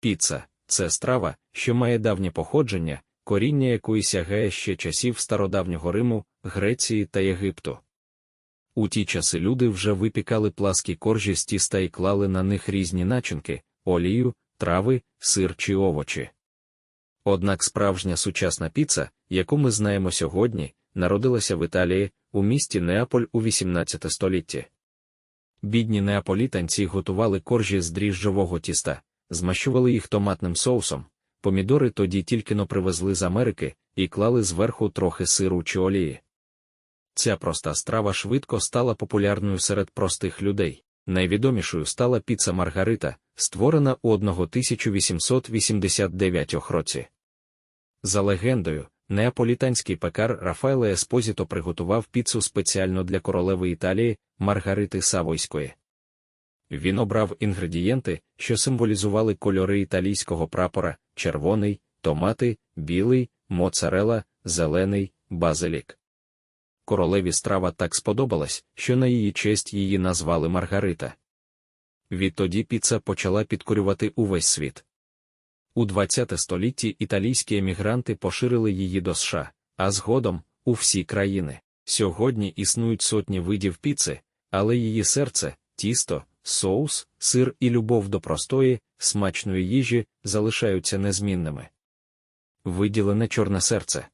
Піца це страва, що має давнє походження, коріння якої сягає ще часів стародавнього Риму, Греції та Єгипту. У ті часи люди вже випікали пласкі коржі з тіста і клали на них різні начинки, олію, трави, сир чи овочі. Однак справжня сучасна піца, яку ми знаємо сьогодні, народилася в Італії, у місті Неаполь у 18 столітті. Бідні неаполітанці готували коржі з дріжджового тіста, змащували їх томатним соусом, помідори тоді тільки но привезли з Америки і клали зверху трохи сиру чи олії. Ця проста страва швидко стала популярною серед простих людей. Найвідомішою стала піца Маргарита, створена у 1889 році. За легендою, неаполітанський пекар Рафаеле Еспозіто приготував піцу спеціально для королеви Італії Маргарити Савойської. Він обрав інгредієнти, що символізували кольори італійського прапора: червоний, томати, білий, моцарела, зелений, базилік. Королеві страва так сподобалась, що на її честь її назвали Маргарита. Відтоді піца почала підкорювати увесь світ. У ХХ столітті італійські емігранти поширили її до США, а згодом у всі країни. Сьогодні існують сотні видів піци, але її серце, тісто, соус, сир і любов до простої, смачної їжі залишаються незмінними. Виділене чорне серце.